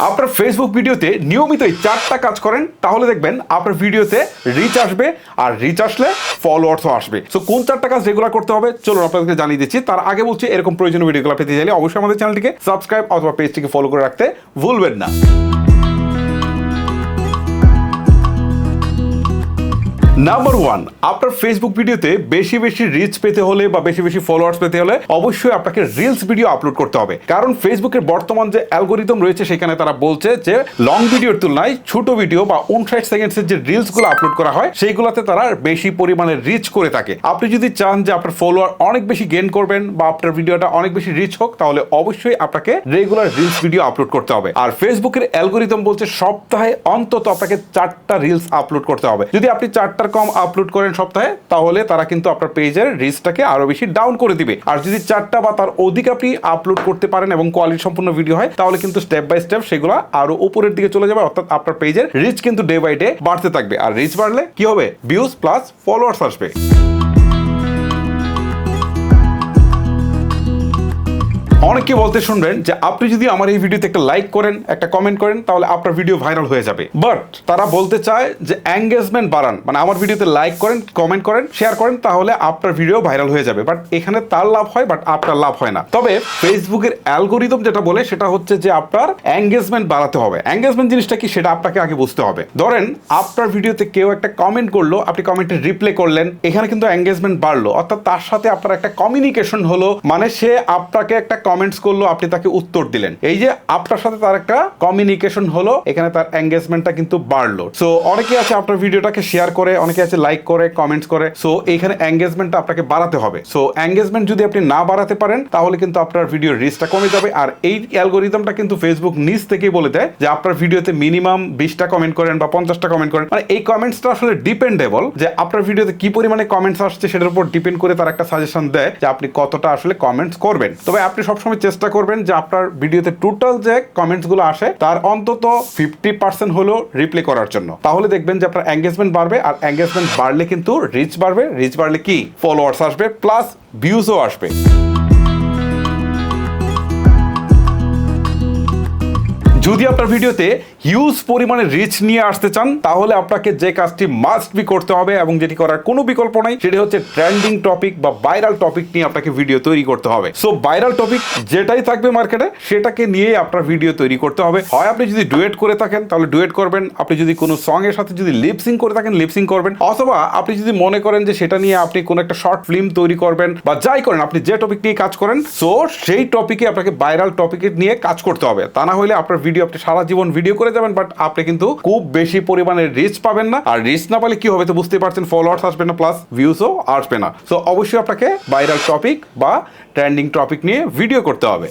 আপনার ফেসবুক ভিডিওতে নিয়মিত এই চারটা কাজ করেন, তাহলে দেখবেন আপনার ভিডিওতে রিচ আসবে আর রিচ আসলে ফলোয়ার্সও আসবে। সো কোন চারটা কাজ রেগুলার করতে হবে? চলুন আপনাদেরকে জানিয়ে দিচ্ছি। তার আগে বলছি, এরকম প্রয়োজনীয় ভিডিওগুলো পেতে চাইলে অবশ্যই আমাদের চ্যানেলটিকে সাবস্ক্রাইব অথবা পেজটিকে ফলো করে রাখতে ভুলবেন না। নাম্বার ওয়ান আপনার ফেসবুক ভিডিওতে বেশি বেশি রিচ পেতে হলে বা বেশি বেশি ফলোয়ার্স পেতে হলে অবশ্যই আপনাকে রিলস ভিডিও আপলোড করতে হবে। কারণ ফেসবুকের বর্তমান যে অ্যালগোরিদম রয়েছে, সেখানে তারা বলছে যে লং ভিডিওর তুলনায় ছোট ভিডিও বা উনষাট সেকেন্ডসের যে রিলসগুলো আপলোড করা হয়, সেইগুলোতে তারা বেশি পরিমাণে রিচ করে থাকে। আপনি যদি চান যে আপনার ফলোয়ার অনেক বেশি গেন করবেন বা আপনার ভিডিওটা অনেক বেশি রিচ হোক, তাহলে অবশ্যই আপনাকে রেগুলার রিলস ভিডিও আপলোড করতে হবে। আর ফেসবুকের অ্যালগোরিদম বলছে সপ্তাহে অন্তত আপনাকে চারটা রিলস আপলোড করতে হবে। যদি আপনি চারটার কম আপলোড করেন সপ্তাহে, তাহলে তারা কিন্তু আপনার পেজের রিচটাকে আরও বেশি ডাউন করে দিবে। আর যদি চারটা বা তার অধিক আপনি আপলোড করতে পারেন এবং কোয়ালিটি সম্পূর্ণ ভিডিও হয়, তাহলে কিন্তু স্টেপ বাই স্টেপ সেগুলো আরও উপরের দিকে চলে যাবে, অর্থাৎ আপনার পেজের রিচ কিন্তু ডে বাই ডে বাড়তে থাকবে। আর রিচ বাড়লে কি হবে? ভিউজ প্লাস ফলোয়ার্স আসবে। অনেকে বলতে শুনবেন যে আপনি যদি আমার এই ভিডিওতে একটা লাইক করেন, একটা কমেন্ট করেন, তাহলে আপনার ভিডিও ভাইরাল হয়ে যাবে। বাট তারা বলতে চায় যে এঙ্গেজমেন্ট বাড়ান। মানে আমার ভিডিওতে লাইক করেন কমেন্ট করেন শেয়ার করেন, তাহলে আপনার ভিডিও ভাইরাল হয়ে যাবে। বাট এখানে তার লাভ হয় বাট আপনার লাভ হয় না। তবে ফেসবুকের অ্যালগোরিদম যেটা বলে, সেটা হচ্ছে যে আপনার এঙ্গেজমেন্ট বাড়াতে হবে। এঙ্গেজমেন্ট জিনিসটা কি, সেটা আপনাকে আগে বুঝতে হবে। ধরেন, আপনার ভিডিওতে কেউ একটা কমেন্ট করল, আপনি কমেন্টে রিপ্লে করলেন, এখানে কিন্তু এঙ্গেজমেন্ট বাড়লো। অর্থাৎ তার সাথে আপনার একটা কমিউনিকেশন হলো মানে সে আপনাকে একটা কমেন্টস করল, আপনি তাকে উত্তর দিলেন। এই যে, আপনার সাথে তার একটা কমিউনিকেশন হলো, এখানে তার এঙ্গেজমেন্টটা কিন্তু বাড়লো। সো অনেকে আছে আপনার ভিডিওটাকে শেয়ার করে অনেকে আছে লাইক করে কমেন্টস করে। সো এইখানে এঙ্গেজমেন্টটা আপনাকে বাড়াতে হবে। সো এঙ্গেজমেন্ট যদি আপনি না বাড়াতে পারেন, তাহলে কিন্তু আপনার ভিডিওর রিচটা কমে যাবে। আর এই অ্যালগোরিদমটা কিন্তু ফেসবুক নিজ থেকেই বলে দেয় যে, আপনার ভিডিওতে মিনিমাম বিশটা কমেন্ট করেন বা পঞ্চাশটা কমেন্ট করেন। মানে এই কমেন্টসটা আসলে ডিপেন্ডেবল যে আপনার ভিডিওতে কি পরিমাণে কমেন্টস আসছে, সেটার উপর ডিপেন্ড করে তার একটা সাজেশন দেয় যে, আপনি কতটা আসলে কমেন্টস করবেন। তবে আপনি সবসময় চেষ্টা করবেন যে আপনার ভিডিওতে টোটাল যে কমেন্টসগুলো আসে, তার অন্তত ফিফটি পার্সেন্ট হলো রিপ্লে করার জন্য। তাহলে দেখবেন যে আপনার এঙ্গেজমেন্ট বাড়বে, আর এঙ্গেজমেন্ট বাড়লে কিন্তু রিচ বাড়বে। রিচ বাড়লে কি? ফলোয়ার্স আসবে প্লাস ভিউজও আসবে। যদি আপনার ভিডিওতে হিউজ পরিমাণে রিচ নিয়ে আসতে চান, তাহলে আপনাকে যে কাজটি মাস্ট বি করতে হবে এবং যেটি করার কোনো বিকল্প নাই, সেটি হচ্ছে ট্রেন্ডিং টপিক বা ভাইরাল টপিক নিয়ে আপনাকে ভিডিও তৈরি করতে হবে। সো ভাইরাল টপিক যেটাই থাকবে মার্কেটে সেটাকে নিয়ে আপনার ভিডিও তৈরি করতে হবে। হয় আপনি যদি ডুয়েট করে থাকেন, তাহলে ডুয়েট করবেন। আপনি যদি কোনো সং এর সাথে যদি লিপসিং করে থাকেন লিপসিং করবেন। অথবা আপনি যদি মনে করেন যে সেটা নিয়ে আপনি কোনো একটা শর্ট ফিল্ম তৈরি করবেন বা যাই করেন, আপনি যে টপিক নিয়ে কাজ করেন সো সেই টপিকে আপনাকে ভাইরাল টপিকে নিয়ে কাজ করতে হবে। তা না হলে আপনার ভিডিও আপনি সারা জীবন ভিডিও করে যাবেন বাট আপনি কিন্তু খুব বেশি পরিমাণে রিচ পাবেন না। আর রিচ না পালে কি হবে? তো বুঝতে পারছেন ফলোয়ার্স আসবে না প্লাস ভিউসও আসবে না। সো অবশ্যই আপনাকে ভাইরাল টপিক বা ট্রেন্ডিং টপিক নিয়ে ভিডিও করতে হবে।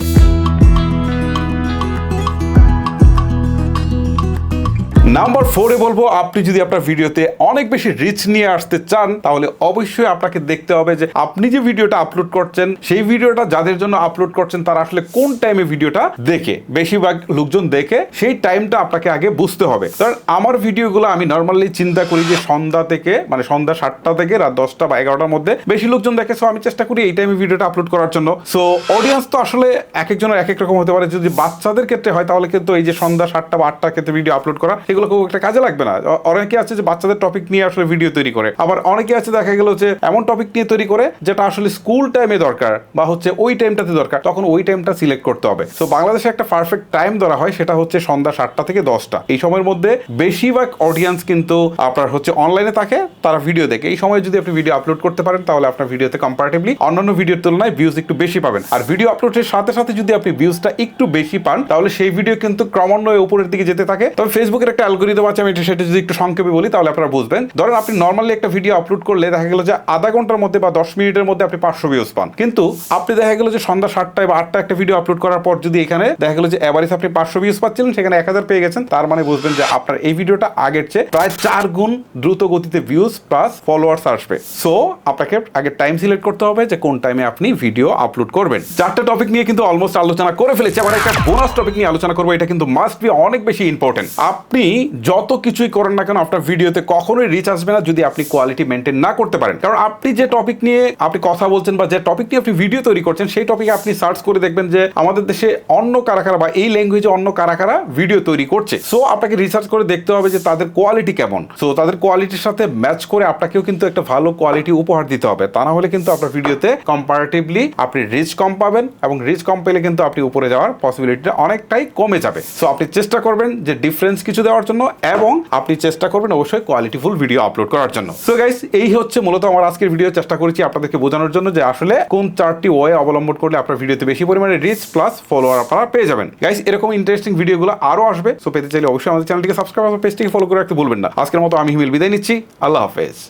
নাম্বার ফোরে বলব, আপনি যদি আপনার ভিডিওতে অনেক বেশি রিচ নিয়ে আসতে চান, তাহলে অবশ্যই আপনাকে দেখতে হবে যে আপনি যে ভিডিওটা আপলোড করছেন, সেই ভিডিওটা যাদের জন্য আপলোড করছেন, তারা আসলে কোন টাইমে ভিডিওটা দেখে, বেশিরভাগ লোকজন দেখে, সেই টাইমটা আপনাকে আগে বুঝতে হবে। কারণ আমার ভিডিওগুলো আমি নর্মালি চিন্তা করি যে সন্ধ্যা থেকে মানে সন্ধ্যা সাতটা থেকে রাত দশটা বা এগারোটার মধ্যে বেশি লোকজন দেখে সো আমি চেষ্টা করি এই টাইমে ভিডিওটা আপলোড করার জন্য। সো অডিয়েন্স তো আসলে এক একজনের এক এক রকম হতে পারে। যদি বাচ্চাদের ক্ষেত্রে হয়, তাহলে কিন্তু এই যে সন্ধ্যা সাতটা বা আটটার ক্ষেত্রে ভিডিও আপলোড করা, এগুলো খুব একটা কাজে লাগবে না। অনেকে আছে যে বাচ্চাদের টপিক নিয়ে আসলে ভিডিও তৈরি করে। আবার অনেকে আছে দেখা গেল যে এমন টপিক নিয়ে তৈরি করে যেটা আসলে স্কুল টাইমে দরকার বা হচ্ছে ওই টাইমটাতে দরকার, তখন ওই টাইমটা সিলেক্ট করতে হবে। তো বাংলাদেশে একটা পারফেক্ট টাইম ধরা হয়, সেটা হচ্ছে সন্ধ্যা সাতটা থেকে দশটা। এই সময়ের মধ্যে বেশিরভাগ অডিয়েন্স কিন্তু আপনার হচ্ছে অনলাইনে থাকে, তারা ভিডিও দেখে। এই সময় যদি আপনি ভিডিও আপলোড করতে পারেন, তাহলে আপনার ভিডিওতে কম্পারেটিভলি অন্যান্য ভিডিওর তুলনায় ভিউজ একটু বেশি পাবেন। আর ভিডিও আপলোডের সাথে সাথে যদি আপনি ভিউজটা একটু বেশি পান, তাহলে সেই ভিডিও কিন্তু ক্রমান্বয়ে উপরের দিকে যেতে থাকে। তবে ফেসবুকের একটা অ্যালগোরিদম আছে, আমি সেটা যদি একটু সংক্ষেপে বলি, তাহলে আপনারা বুঝবেন। ধরেন আপনি নর্মালি একটা ভিডিও আপলোড করলে দেখা গেল যে আধা ঘণ্টার মধ্যে বা দশ মিনিটের মধ্যে আপনি পাঁচশো ভিউজ পান। কিন্তু আপনি দেখা গেল যে সন্ধ্যা সাতটায় বা আটটা একটা ভিডিও আপলোড করার পর যদি এখানে দেখা গেল যে এভারেজ আপনি পাঁচশো ভিউজ পাচ্ছিলেন, সেখানে এক হাজার পেয়ে গেছেন, তার মানে বুঝবেন যে আপনার এই ভিডিওটা আগের চেয়ে প্রায় চার গুণ দ্রুত গতিতে ভিউজ প্লাস ফলোয়ার্স আসবে। সো আপনাকে আগে টাইম সিলেক্ট করতে হবে যে কোন টাইমে আপনি ভিডিও আপলোড করবেন। চারটা টপিক নিয়ে কিন্তু অলমোস্ট আলোচনা করে ফেলেছি। আবার একটা বোনাস টপিক নিয়ে আলোচনা করব, এটা কিন্তু মাস্ট বি অনেক বেশি ইম্পর্টেন্ট আপনি যত কিছুই করেন না কেন, আপনার ভিডিওতে কখনোই রিচ আসবে না যদি আপনি কোয়ালিটি মেনটেন না করতে পারেন। কারণ আপনি যে টপিক নিয়ে আপনি কথা বলছেন বা যে টপিক নিয়ে আপনি ভিডিও তৈরি করছেন, সেই টপিকে আপনি সার্চ করে দেখবেন যে আমাদের দেশে অন্য কারা কারা বা এই ল্যাঙ্গুয়েজে অন্য কারা কারা ভিডিও তৈরি করছে। সো আপনাকে রিসার্চ করে দেখতে হবে যে তাদের কোয়ালিটি কেমন। সো তাদের কোয়ালিটির সাথে ম্যাচ করে আপনাকেও কিন্তু একটা ভালো কোয়ালিটি উপহার দিতে হবে। তা না হলে কিন্তু আপনার ভিডিওতে কম্পারেটিভলি আপনি রিচ কম পাবেন এবং রিচ কম পেলে কিন্তু আপনি উপরে যাওয়ার পসিবিলিটিটা অনেকটাই কমে যাবে। সো আপনি চেষ্টা করবেন যে ডিফারেন্স কিছু দেওয়ার জন্য এবং আপনি চেষ্টা করবেন অবশ্যই কোয়ালিটিফুল ভিডিও আপলোড করার জন্য। সো গাইস এই হচ্ছে মূলত আমার আজকের ভিডিও চেষ্টা করেছি আপনাদেরকে বোঝানোর জন্য যে আসলে কোন চারটি ওয়ে অবলম্বন করলে আপনার ভিডিওতে বেশি পরিমাণে রিচ প্লাস ফলোয়ার আপনারা পেয়ে যাবেন। গাইস এরকম ইন্টারেস্টিং ভিডিওগুলো আরও আসবে। সো পেতে চাইলে অবশ্যই আমাদের চ্যানেলটিকে সাবস্ক্রাইব পেজটিকে ফলো করে রাখতে ভুলবেন না। আজকের মতো আমি হিমেল বিদায় নিচ্ছি। আল্লাহ হাফেজ।